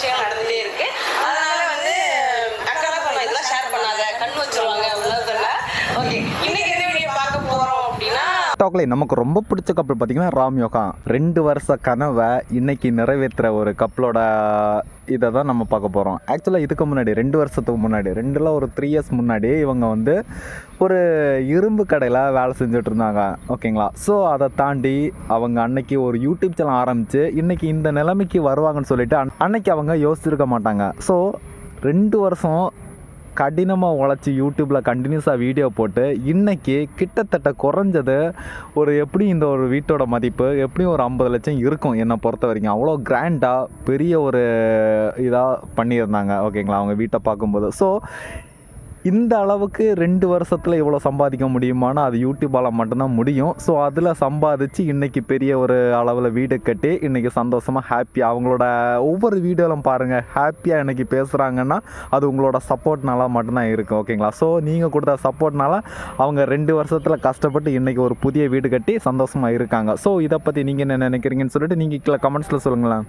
llegar de டிக்டாக்ல நமக்கு ரொம்ப பிடிச்ச கப்பல் பார்த்தீங்கன்னா ராம் யோகா. ரெண்டு வருஷ கனவை இன்னைக்கு நிறைவேற்றுற ஒரு கப்பலோட இதை தான் நம்ம பார்க்க போகிறோம் ஆக்சுவலாக இதுக்கு முன்னாடி ரெண்டு வருஷத்துக்கு முன்னாடி ரெண்டுல ஒரு த்ரீ இயர்ஸ் முன்னாடி இவங்க வந்து ஒரு இரும்பு கடையில் வேலை செஞ்சுட்டு இருந்தாங்க. ஓகேங்களா ஸோ அதை தாண்டி அவங்க அன்னைக்கு ஒரு யூடியூப் சேனல் ஆரம்பித்து இன்னைக்கு இந்த நிலைமைக்கு வருவாங்கன்னு சொல்லிட்டு அன்னைக்கு அவங்க யோசிச்சிருக்க மாட்டாங்க. ஸோ ரெண்டு வருஷம் கடினமாக உழைச்சி யூடியூப்பில் கண்டினியூஸாக வீடியோ போட்டு இன்றைக்கி கிட்டத்தட்ட குறைஞ்சது ஒரு எப்படி இந்த ஒரு வீட்டோட மதிப்பு எப்படியும் ஒரு ஐம்பது லட்சம் இருக்கும் என்னை பொறுத்த வரைக்கும். அவ்வளோ கிராண்டாக பெரிய ஒரு இதாக பண்ணியிருந்தாங்க. ஓகேங்களா? அவங்க வீட்டை பார்க்கும்போது. ஸோ இந்த அளவுக்கு ரெண்டு வருஷத்தில் இவ்வளோ சம்பாதிக்க முடியுமானா அது யூடியூப்பால் மட்டும்தான் முடியும். ஸோ அதில் சம்பாதிச்சு இன்றைக்கி பெரிய ஒரு அளவில் வீடு கட்டி இன்றைக்கி சந்தோஷமாக ஹாப்பியாக அவங்களோட ஒவ்வொரு வீடியோவிலும் பாருங்கள் ஹாப்பியாக இன்றைக்கி பேசுகிறாங்கன்னா அது உங்களோட சப்போர்ட்னால மட்டும்தான் இருக்கும் ஓகேங்களா ஸோ நீங்கள் கொடுத்த சப்போர்ட்னால அவங்க ரெண்டு வருஷத்தில் கஷ்டப்பட்டு இன்றைக்கி ஒரு புதிய வீடு கட்டி சந்தோஷமாக இருக்காங்க. ஸோ இதை பற்றி நீங்கள் என்ன நினைக்கிறீங்கன்னு சொல்லிட்டு நீங்கள் கீழே கமெண்ட்ஸில் சொல்லுங்களேன்.